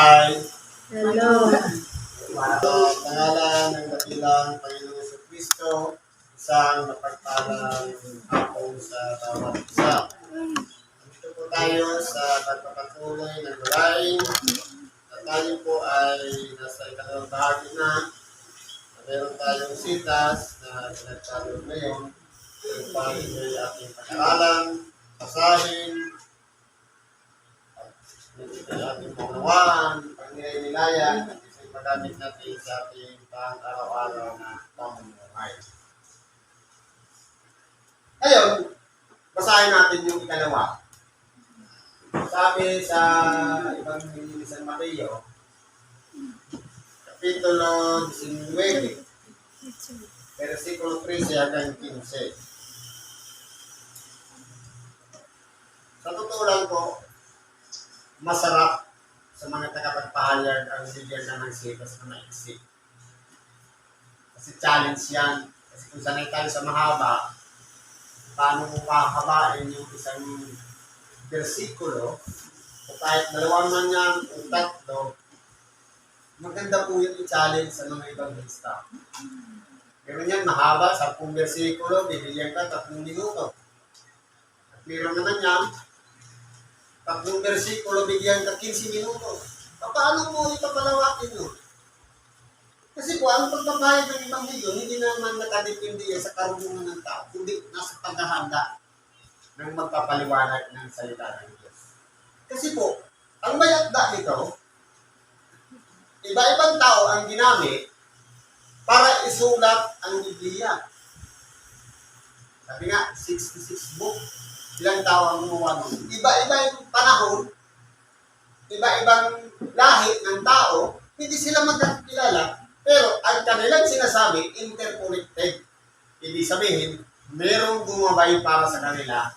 ay Hello. Sa pangalan ng dakilang Panginoon sa Kristo, isang mapagpalang hapon sa bawat isa. Dito po tayo sa pagpapatuloy ng gawain. At tayo po ay nasa ikalawang bahagi na. Meron tayong sitas na pinagtalo ngayon. Yung patuloy ating pag-aaralan, basahin, ating maunawaan, pag-nilay-nilayan, at isang magamit natin sa ating pang-araw-araw na pamumuhay. Ngayon, basahin natin yung ikalawa. Sabi sa ibang ni San Mateo, Kapitulo 19, versikulo 13 hanggang 15. Sa totoo lang po, masarap sa mga tagapagpahayag ang bigyan na ng sitas na maiksi. Kasi challenge yan. Kasi kung sanay tayo sa mahaba, paano mo pahabain yung isang versikulo, o kahit dalawa man yan, o tatlo, maganda po yung i-challenge sa mga ibang lista. Pero yan, mahaba, sa kung versikulo, bibigyan ka tatlong minuto. At meron naman yan, tatlong versikulo, bigyan ka 15 minuto. Paano mo ipapalawakin yun? Kasi po, ang pagpapahayag ng ibang video, hindi naman nakadepende yan sa karunungan ng tao, kundi nasa paghahanda ng magpapaliwanag ng salita ng Diyos. Kasi po, ang mayatda nito, iba-ibang tao ang ginamit para isulat ang Biblia. Sabi nga, 66 book, ilang tao ang gumawa nun. Iba-iba yung panahon, iba-ibang lahi ng tao, hindi sila magkakilala, pero ang kanilang sinasabi, interconnected. Ibig sabihin, merong gumabay para sa kanila.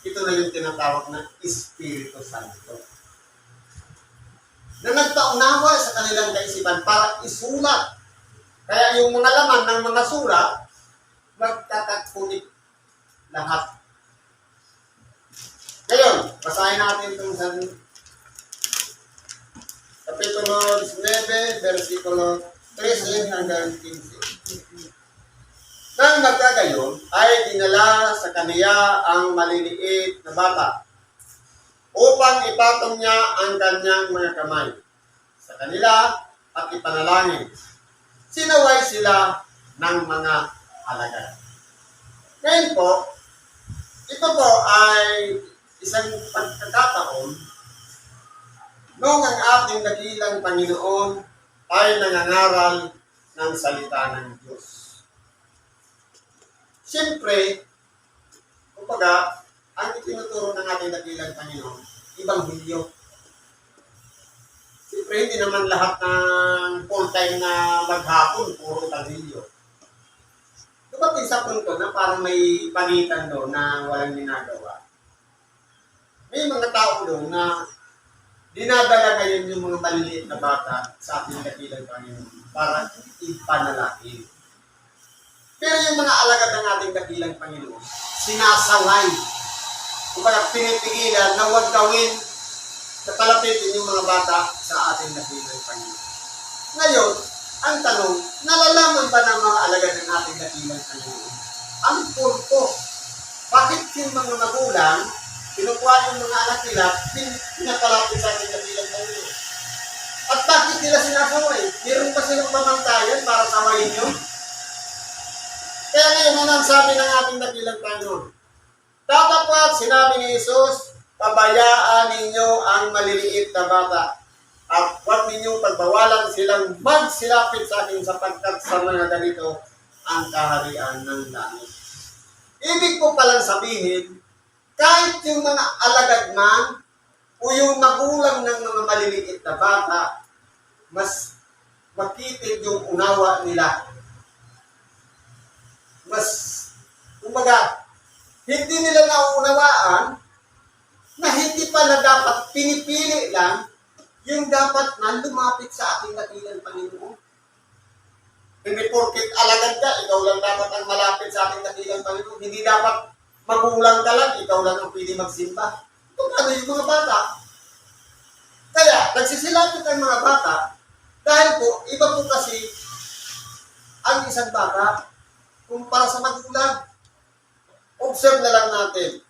Ito na yung tinatawag na Espiritu Santo. Na nagpaunawa sa kanilang kaisipan para isulat. Kaya yung mga laman ng mga sulat, magkakakunik lahat. Ngayon, basahin natin itong sa Kapitulo 19, versikulo 13 hanggang 15. Nang magkagayon, ay dinala sa kaniya ang maliliit na bata upang ipatong niya ang kanyang mga kamay sa kanila at ipanalangin. Sinaway sila ng mga alagad. Ngayon po, ito po ay isang pagkakataon noong ang ating dakilang Panginoon ay nangangaral ng salita ng Diyos. Siyempre, kumbaga, ang itinuturo ng ating dakilang Panginoon, ibang hilyo. Siyempre, hindi naman lahat ng full time na maghapon, puro ibanghelyo. Dumating sa punto na parang may pagitan doon na walang ginagawa. May mga tao doon na dinadala ngayon yung mga maliliit na bata sa ating dakilang Panginoon para ipanalangin. Pero yung mga alagad ng ating dakilang Panginoon, sinasaway. Kumbaga, pinipigilan na huwag gawin na palapitin yung mga bata sa ating dakilang Panginoon. Ngayon, ang tanong, nalalaman ba ng mga alagad ng ating dakilang Panginoon? Ang punto, bakit yung mga magulang, kinukuha yung mga anak nila, pin- pinapalapit sa ating dakilang Panginoon? At bakit nila sinasaway? Meron ba silang pamantayan para sawayin yun? Kaya ngayon, ano ang sabi ng ating dakilang Panginoon? Tatapwat, sinabi ni Jesus, pabayaan ninyo ang maliliit na bata at huwag ninyong pagbawalan silang magsilapit sa akin sapagkat sa mga ganito ang kaharian ng langit. Ibig ko palang sabihin, kahit yung mga alagad man o yung magulang ng mga maliliit na bata, mas makitid yung unawa nila mas, kumbaga, hindi nila nauunawaan na hindi pala dapat pinipili lang yung dapat na lumapit sa ating dakilang Panginoon. Hindi porkit alagad ka, ikaw lang dapat ang malapit sa ating dakilang Panginoon. Hindi dapat magulang ka lang, ikaw lang ang pwede magsimba. Kung ano yung mga bata. Kaya, nagsisilapit ang mga bata dahil po, iba po kasi ang isang bata kumpara sa magulang. Observe na lang natin.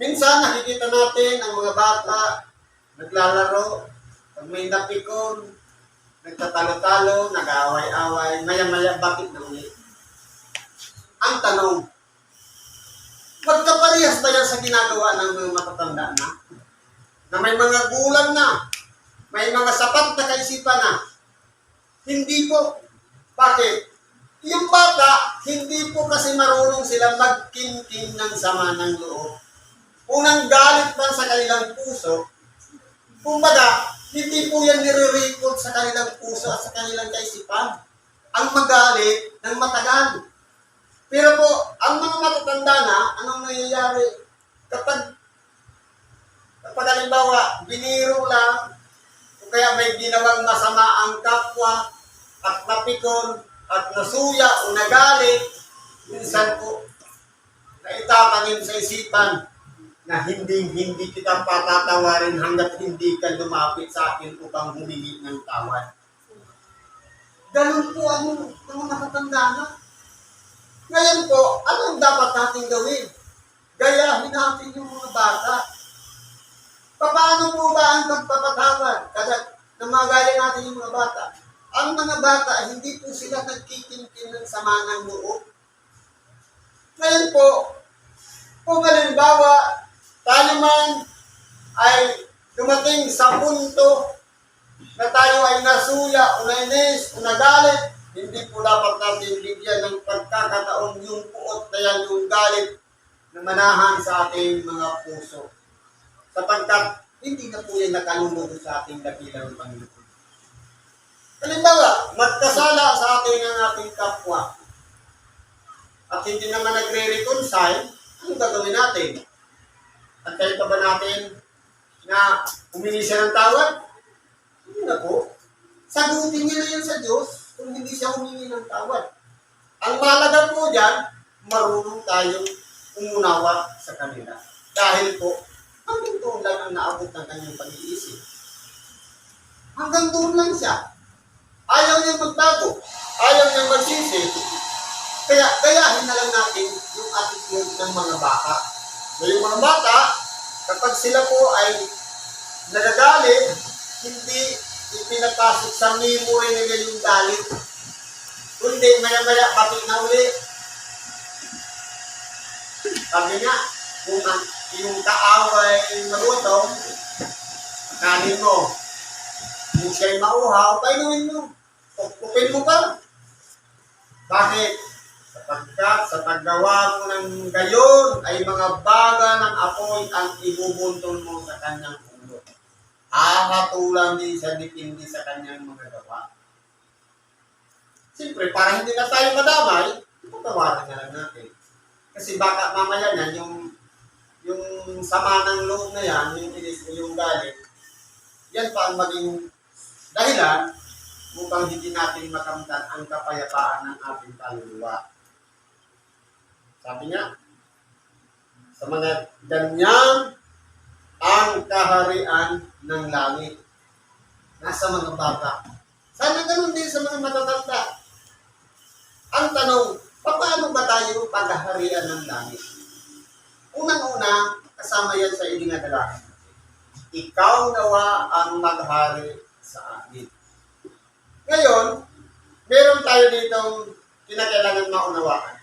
Minsan nakikita natin ang mga bata naglalaro, pag may napikon, nagtatalo-talo, nag-aaway-away, maya-maya bakit na ulit? Ang tanong, magkaparehas ba yan sa ginagawa ng mga matatanda na? Na may mga gulang na, may mga sapat na kaisipan na. Hindi po. Bakit? Yung bata, hindi po kasi marunong sila magkinkin ng sama ng loob. Unang galit man sa kanilang puso, kumbaga, hindi po yan nire-record sa kanilang puso at sa kanilang kaisipan. Ang magalit ng matagal. Pero po, ang mga matatanda na, anong nangyayari? Kapag, kapag halimbawa, biniro lang, o kaya may ginawang masama ang kapwa, at napikon, at nasuya o nagalit, minsan po, naitapanin sa isipan na hindi hindi kita patatawarin hanggat hindi ka lumapit sa akin upang humingi ng tawad. Ganun po ang mga matatanda na. Ngayon po, anong dapat natin gawin? Gayahin natin yung mga bata. Paano po ba ang pagpapatawad? Kada na magaya natin yung mga bata. Ang mga bata, hindi po sila nagkikintin ng sama ng loob. Ngayon po, kung halimbawa, tayo man ay dumating sa punto na tayo ay nasuya o nainis o nagalit, hindi po dapat natin bigyan ng pagkakataon yung puot na yan, yung galit na manahan sa ating mga puso. Sapagkat hindi na po yan nakalulog sa ating dakilang Panginoon. Halimbawa, magkasala sa ating ang ating kapwa at hindi naman nagre-reconcile, ano gagawin natin? At kayo pa ba natin na humingi siya ng tawad? Hindi na po. Sagutin niya na yan sa Diyos kung hindi siya humingi ng tawad. Ang mahalaga po dyan, marunong tayong umunawa sa kanila. Dahil po, hanggang doon lang ang naabot ng kanyang pag-iisip. Hanggang doon lang siya. Ayaw niyang magbago. Ayaw niyang magsisi. Kaya gayahin na lang natin yung attitude ng mga bata. So yung mga bata, kapag sila po ay nagagalit, hindi ipinapasok sa memory nila yung galit. Kundi maya-maya pati na uli. Sabi nga, kung ang yung kaaway malutom, kanin mo. Kung siya'y mauhaw, painumin mo. Pupin mo pa. Bakit? Sapagkat sa paggawa mo ng gayon ay mga baga ng apoy ang ibubuntong mo sa kanyang. Hahatulan din sa dipindi sa kanyang mga gawa. Siyempre, para hindi na tayo madamay, ipatawaran na lang natin. Kasi baka mamaya na yung yung sama ng loob na yan, yung inis yung galit, yan pa ang maging dahilan upang hindi natin makamtan ang kapayapaan ng ating kaluluwa. Sabi niya, sa mga ganyan ang kaharian ng langit. Nasa mga bata. Sana ganun din sa mga matatanda. Ang tanong, paano ba tayo paghaharian ng langit? Unang-una, kasama yan sa idinadala. Ikaw nawa ang maghari sa amin. Ngayon, meron tayo ditong kinakailangan maunawaan.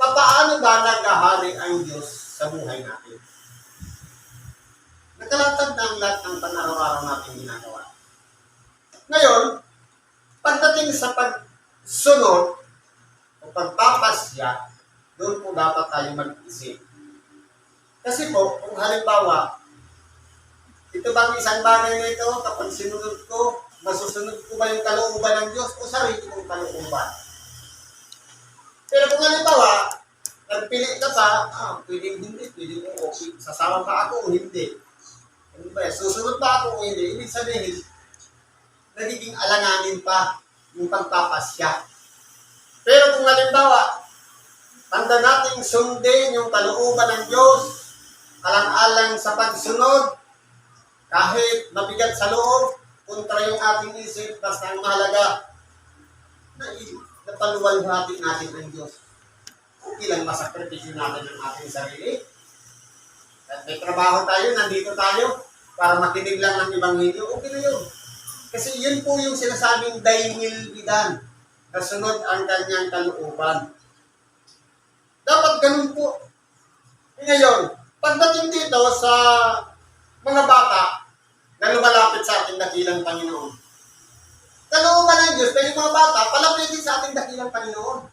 Paano ba naghahari ang Diyos sa buhay natin? Nakalatag na ang lahat ng panaraw-araw natin ginagawa. Ngayon, pagdating sa pagsunod o pagpapasya, doon po dapat tayo mag-isip. Kasi po, kung halimbawa, ito bang isang bagay na ito, kapag sinunod ko, masusunod ko ba yung kalooban ng Diyos o sarili kong kalooban? Pero kung halimbawa, nagpili ka pa, ah, pwedeng hindi, pwedeng oo, sasama pa ako o hindi. Ano ba, yan? susunod pa ako o hindi, ibig sabihin, nagiging alanganin pa yung pagpapasya. Pero kung halimbawa, tanda nating sundin yung kalooban ng Diyos, alang-alang sa pagsunod, Kahit mabigat sa loob, kontra yung ating isip, basta ang mahalaga, na napaluwalhati natin ang Diyos. Okay lang masakripisyo natin ang ating sarili. At may trabaho tayo, nandito tayo, para makinig lang ng Ebanghelyo, okay na yun. Kasi yun po yung sinasabing thy will be done. Kasunod ang kanyang kalooban. Dapat ganun po. E ngayon, pagdating dito sa mga bata na lumalapit sa ating dakilang Panginoon. Kalooban ng Diyos na mga bata, palapitin sa ating dakilang Panginoon.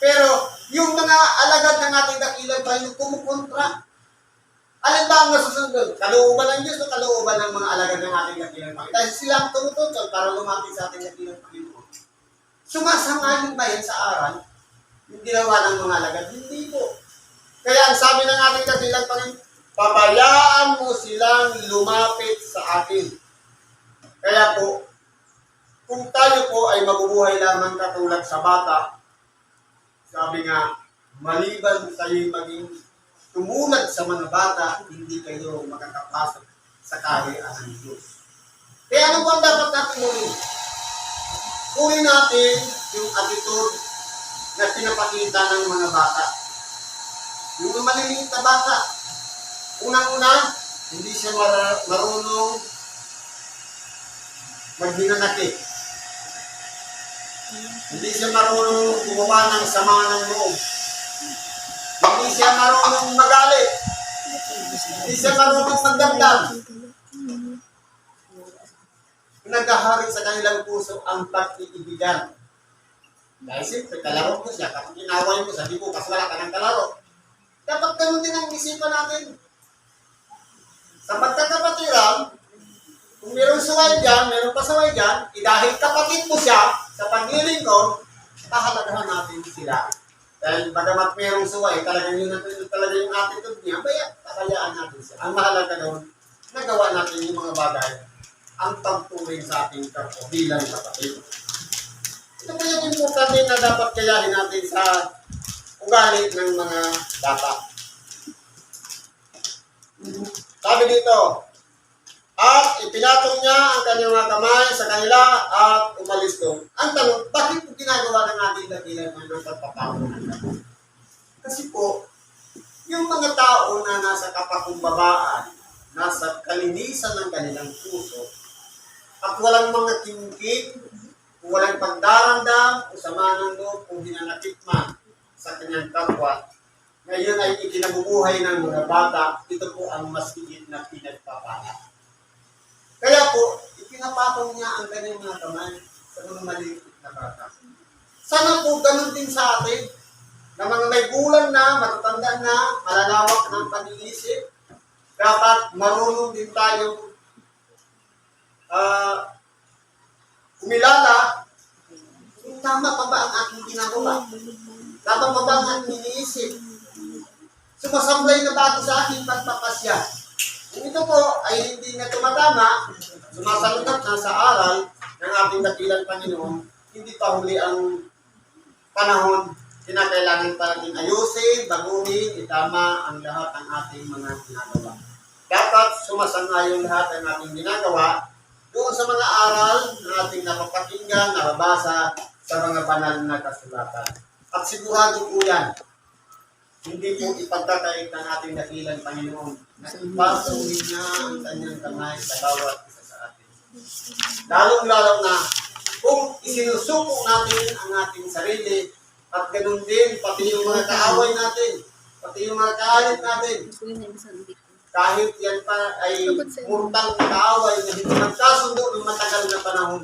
Pero yung mga alagad ng ating dakilang Panginoon, kumukontra. Alin ba ang nasusunod? Kalooban ng Diyos o kalooban ng mga alagad ng ating Panginoon? Dahil sila ang tumututol para lumapit sa ating Panginoon. Sumasangayon ba yan sa aral? Yung ginawa ng mga alagad? Hindi po. Kaya ang sabi ng ating dakilang Panginoon, pabayaan mo silang lumapit sa akin. Kaya po, kung tayo po ay mabubuhay lamang katulad sa bata, sabi nga, maliban kayo maging tumulad sa mga bata, hindi kayo makakapasok sa kaharian ng Diyos. Kaya ano po ang dapat natin gawin? Kunin natin yung attitude na pinapakita ng mga bata. Yung maliliit na bata, unang-una, hindi siya mar- marunong maghinanakit. Hindi siya marunong gumawa ng sama ng loob. Hindi siya marunong magalit. Hindi siya marunong magdamdam. Nagahari sa kanilang puso ang pag-iibigan. Dahil siyempre, kalaro mo siya. Kapag inaway mo, sabi ko, kas wala ka ng kalaro. Dapat ganun din ang isipan natin. Sa pagkakapatiran, kung mayroong suway dyan, mayroong pasaway dyan, eh dahil kapatid mo siya, sa pagniling ko, pahalagahan natin sila. Dahil bagamat mayroong suway, talagang yun ang talaga yung attitude niya, kaya pabayaan natin siya. Ang mahalaga doon, nagawa natin yung mga bagay, ang pagturing sa ating kapwa bilang kapatid. Ito po yung importante na dapat kayahin natin sa ugali ng mga bata. Sabi dito, at ipinatong niya ang kanyang mga kamay sa kanila at umalis doon. Ang tanong, bakit po ginagawa ng ating dakilan ng pagpapako ng? Kasi po, yung mga tao na nasa kapakumbabaan, nasa kalinisan ng kanilang puso, at walang mga kimkim, walang pagdarandam o sama ng loob kung hinanakit man sa kanyang kapwa, ngayon ay ikinabubuhay ng mga bata, ito po ang mas na pinagpapala. Kaya po, ipinapatong niya ang kanyang mga kamay sa mga maliit na bata. Sana po ganun din sa atin, na mga may gulang na, matatanda na, malalawak ng pag-iisip, dapat marunong din tayo ah kumilala kung tama pa ba ang aking ginagawa. Tama pa ba ang aking iniisip. Sumasamlay na ba ako sa aking pagpapasya? Ito po ay hindi na tumatama, sumasalungat na sa aral ng ating dakilang Panginoon, hindi pa huli ang panahon, kinakailangan pa natin ayusin, baguhin, itama ang lahat ng ating mga ginagawa. Dapat sumasangayon lahat ng ating ginagawa doon sa mga aral na ating napapakinggan, nababasa sa mga banal na kasulatan. At sigurado po yan, hindi po ipagkakait ng ating dakilang Panginoon na ipasuhin niya ang kanyang kamay sa bawat isa sa atin. Lalong-lalo na kung isinusuko natin ang ating sarili at ganun din pati yung mga kaaway natin, pati yung mga kaalit natin, kahit yan pa ay murtang kaaway na hindi nagkasundo ng matagal na panahon.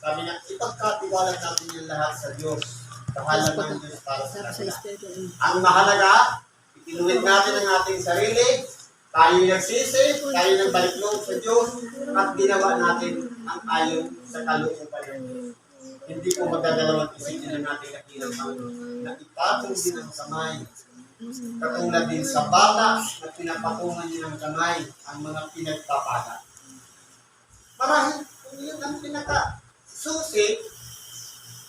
Sabi niya, ipagkatiwala natin yung lahat sa Diyos. Kahalan ng Diyos para sa kanila. Ang mahalaga, ikinuwid natin ang ating sarili, tayo nagsisi, tayo nagbalik loob sa Diyos, at ginawa natin ang ayon sa kalooban ng Diyos. Hindi ko magdadalawang isipin ng ating nakilang Panginoon na ipatong din ang kamay. Katulad din sa bata na pinapatungan niya ng kamay ang mga pinagpapala. Marahil yun ang pinaka susi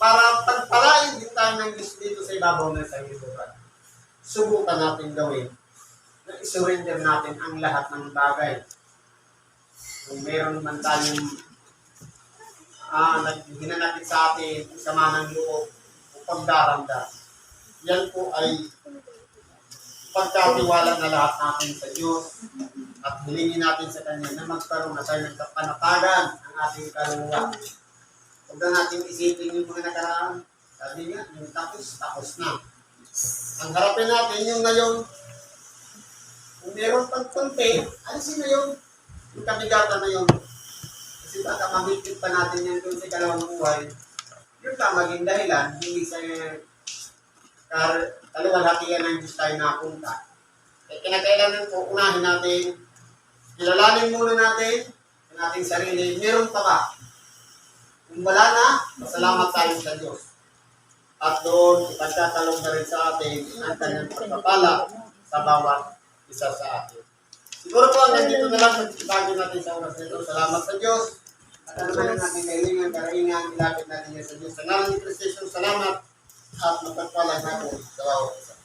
para pagpalain din tayo ng Diyos dito sa ibabaw ng sangibukan. Subukan natin gawin na isurrender natin ang lahat ng bagay kung meron man tayong ah, hinanakit sa atin, sama ng loob, o pagdaranda, yan po ay pagkatiwala na lahat natin sa Diyos at hilingin natin sa Kanya na magkaroon na tayo ng kapanatagan ang ating kaluluwa. Huwag na natin isipin yung mga nakaraan. Sabi nga, yung tapos, tapos na. Ang harapin natin yung ngayon, kung meron pang konti, alisin na yun. Yung kabigatan na yun. Kasi baka mabitip pa natin yan doon sa kalawang buhay. Yun ka maging dahilan, hindi sa kar kaluwalhatian ng Diyos tayo napunta. Kaya kinakailangan po, unahin natin, kilalanin muna natin ang ating sarili, meron pa ba? Kung wala na, masalamat tayo sa Diyos. At doon, ipagtatalong na rin sa atin ang kanyang pagpapala sa bawat isa sa atin. Siguro po, nandito na lang pagkitago natin sa oras nito. Salamat sa Diyos. At ano ba natin kailangan, karaingan, ilapit natin yan sa Diyos. Sa ngalan ni Jesus, salamat at magpagpalag natin sa bawat isa.